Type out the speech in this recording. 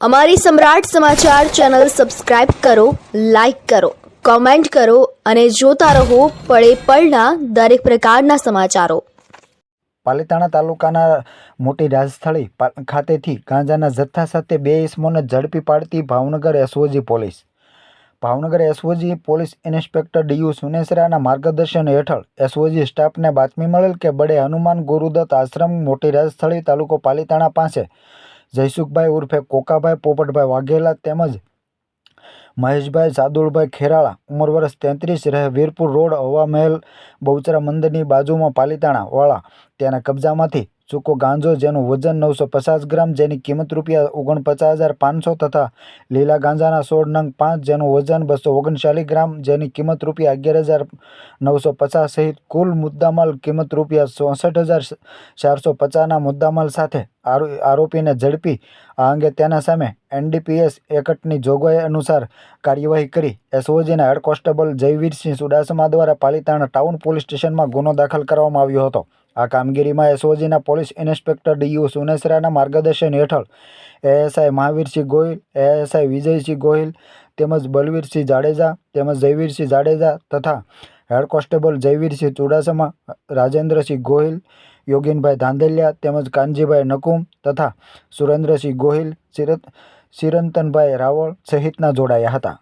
અમારી Samrat Samachar channel subscribe કરો, like કરો, કોમેન્ટ કરો અને જોતા રહો પળે પળના દરેક પ્રકારના સમાચારો. પાલીતાણા તાલુકાના મોટી રાજસ્થળી ખાતેથી ગાંજાના જથ્થા સાથે બે ઇસમોને ઝડપી પાડતી Bhavnagar SOG police. Bhavnagar SOG police inspector D સુનેસરાના માર્ગદર્શન હેઠળ એસઓજી સ્ટાફને બાતમી મળેલ કે બડે હનુમાન ગુરુદત્ત આશ્રમ મોટી રાજસ્થળી તાલુકો પાલીતાણા પાસે જયસુખભાઈ ઉર્ફે કોકાભાઈ, પોપટભાઈ વાઘેલા તેમજ મહેશભાઈ સાદુળભાઈ ખેરાળા. ઉંમર વર્ષ તેત્રીસ, રહે વીરપુર રોડ હવા મહેલ બહુચરા મંદિરની બાજુમાં પાલીતાણા વાળા તેના કબજામાંથી સૂકો ગાંજો જેનું વજન નવસો પચાસ ગ્રામ, જેની કિંમત રૂપિયા ઓગણપચાસ હજાર પાંચસો તથા લીલા ગાંજાના સોળ નંગ પાંચ જેનું વજન બસો ઓગણચાલીસ ગ્રામ, જેની કિંમત રૂપિયા અગિયાર હજાર નવસો પચાસ સહિત કુલ મુદ્દામાલ કિંમત રૂપિયા ચોસઠ હજાર ચારસો પચાસના મુદ્દામાલ સાથે આરો- આરોપીને ઝડપી. આ અંગે તેના સામે એનડીપીએસ એકટની જોગવાઈ અનુસાર કાર્યવાહી કરી. એસઓજીના હેડ કોન્સ્ટેબલ જયવીરસિંહ સુડાસમા દ્વારા પાલિતાણા ટાઉન પોલીસ સ્ટેશનમાં ગુનો દાખલ કરવામાં આવ્યો હતો. આ કામગીરીમાં એસઓજીના પોલીસ ઇન્સ્પેક્ટર ડીયુ સુનેસરાના માર્ગદર્શન હેઠળ એએસઆઈ મહાવીરસિંહ ગોહિલ, એએસઆઈ વિજયસિંહ ગોહિલ તેમજ બલવીરસિંહ જાડેજા તેમજ જયવીરસિંહ જાડેજા તથા હેડ કોન્સ્ટેબલ જયવીરસિંહ ચુડાસમા, રાજેન્દ્રસિંહ ગોહિલ, યોગીનભાઈ ધાંધલિયા તેમજ કાનજીભાઈ નકુમ તથા સુરેન્દ્રસિંહ ગોહિલ ચિરત ચિરંતનભાઈ રાવળ સહિતના જોડાયા હતા.